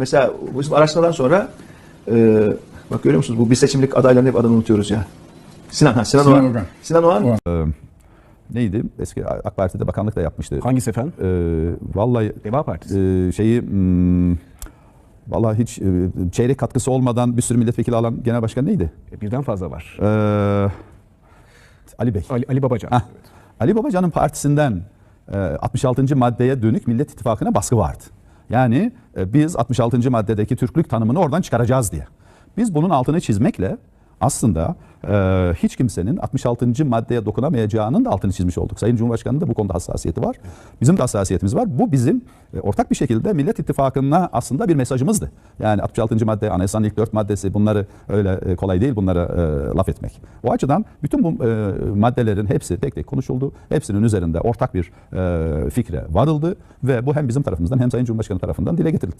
Mesela bu araştırmadan sonra e, bak görüyor musunuz bu bir seçimlik adayların hep adını unutuyoruz ya. Sinan, ha, Sinan, Sinan Oğan. Oğan. Sinan Oğan. Oğan. Neydi? Eski AK Parti'de bakanlık da yapmıştı. Hangisi efendim? Ee, vallahi Deva Partisi. e, şeyi hmm, vallahi hiç e, çeyrek katkısı olmadan bir sürü milletvekili alan genel başkan neydi? E, Birden fazla var. Ee, Ali Bey. Ali, Ali Babacan. Hah. Ali Babacan'ın partisinden e, 66. maddeye dönük Millet İttifakı'na baskı vardı. Yani e, biz 66. maddedeki Türklük tanımını oradan çıkaracağız diye. Biz bunun altını çizmekle aslında e, hiç kimsenin 66. maddeye dokunamayacağının da altını çizmiş olduk. Sayın Cumhurbaşkanı'nın da bu konuda hassasiyeti var. Bizim de hassasiyetimiz var. Bu bizim e, ortak bir şekilde Millet İttifakı'na aslında bir mesajımızdı. Yani 66. madde, anayasanın ilk dört maddesi bunları öyle e, kolay değil bunlara e, laf etmek. O açıdan bütün bu e, maddelerin hepsi tek tek konuşuldu. Hepsinin üzerinde ortak bir e, fikre varıldı ve bu hem bizim tarafımızdan hem Sayın Cumhurbaşkanı tarafından dile getirildi.